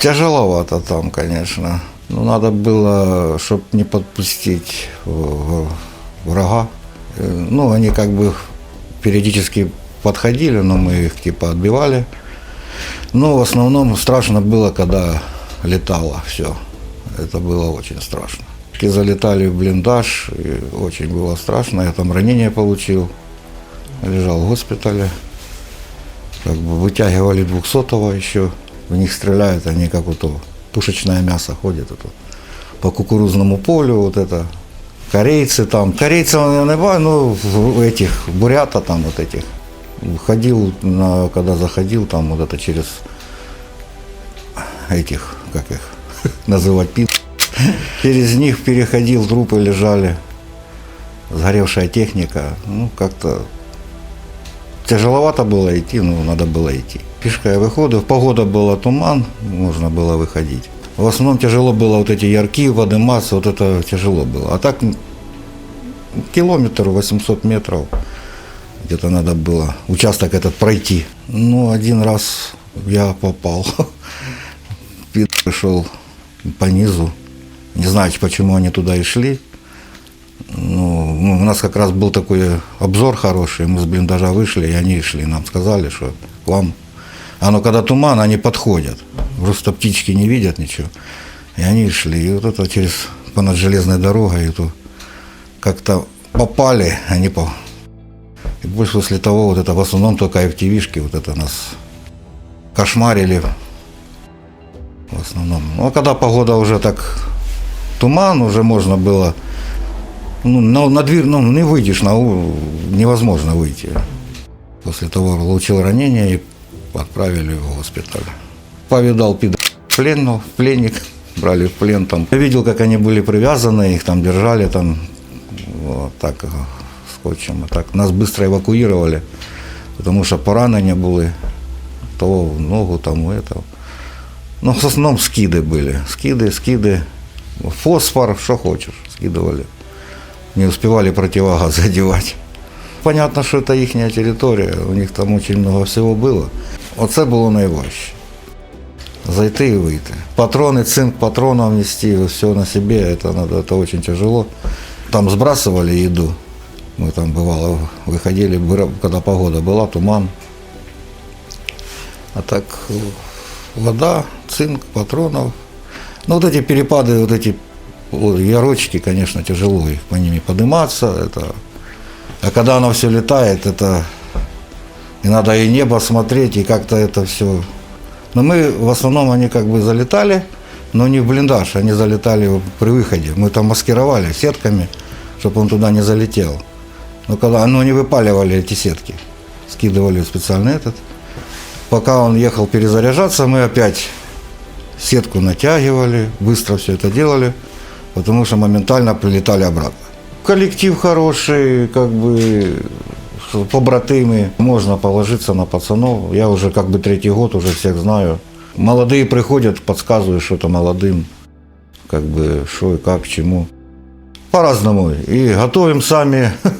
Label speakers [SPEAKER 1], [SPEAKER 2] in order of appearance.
[SPEAKER 1] Тяжеловато там, конечно. Ну, надо было, чтобы не подпустить в- врага. Э, Ну, они как бы периодически подходили, но мы их типа отбивали. Но в основном страшно было, когда летало все. Это было очень страшно. И залетали в блиндаж, и очень было страшно. Я там ранение получил, лежал в госпитале. Как бы вытягивали 200-го еще, в них стреляют, они как вот пушечное мясо ходят это, по кукурузному полю, вот это. Корейцы там, корейцев я не знаю, ну, этих, бурята там вот этих. Ходил, на, когда заходил, там вот это через этих, как их называть, пи***. Через них переходил, трупы лежали, сгоревшая техника, ну, как-то Тяжеловато было идти, но надо было идти. Пешка я выходил, погода была туман, можно было выходить. В основном тяжело было вот эти ярки, подниматься, вот это тяжело было. А так километр 800 метров где-то надо было участок этот пройти. Ну, один раз я попал. Пид пришел по низу. Не знаю, почему они туда и шли. Ну, ну, у нас как раз был такой обзор хороший, мы с блиндажа вышли, и они шли, нам сказали, что к вам, ну когда туман, они подходят, просто птички не видят ничего, и они шли, и вот это через, понад железной дорогой, то как-то попали, они по... И больше после того, вот это в основном только FTV-шки, вот это нас кошмарили в основном. Ну, а когда погода уже так туман, уже можно было ну, на, на дверь, ну, не выйдешь, на, невозможно выйти. После того получил ранение и отправили в госпиталь. Повидал пид пленного, пленник, брали в плен там. Я видел, как они были привязаны, их там держали там, вот так, э, скотчем. Так нас быстро эвакуировали, потому что поранения были, того в ногу, там у этого. Ну, в основном скиды были. Скиды, скиды, фосфор, что хочешь, скидывали не успевали противогаз задевать. Понятно, що це їхня територія, у них там дуже много всього було. Оце було найважче. Зайти і вийти. Патрони, цинк патронов нести, все на себе, это, надо, это очень тяжело. Там сбрасывали еду. Мы там бывало выходили, быра- когда погода была, туман. А так э, вода, цинк, патронов. Ну вот эти перепады, вот эти вот, ярочки, конечно, тяжело их по ними подниматься. Это... а когда оно все летает, это и надо и небо смотреть, и как-то это все. Но мы в основном они как бы залетали, но не в блиндаж, они залетали при выходе. Мы там маскировали сетками, чтобы он туда не залетел. Но когда ну, они выпаливали эти сетки, скидывали в специальный этот. Пока он ехал перезаряжаться, мы опять сетку натягивали, быстро все это делали, потому что моментально прилетали обратно. Коллектив хороший, как бы побратимы, можно положиться на пацанов. Я уже как бы третий год уже всех знаю. Молодые приходят, подсказывают что-то молодым, как бы что и как, чему. По-разному. И готовим сами,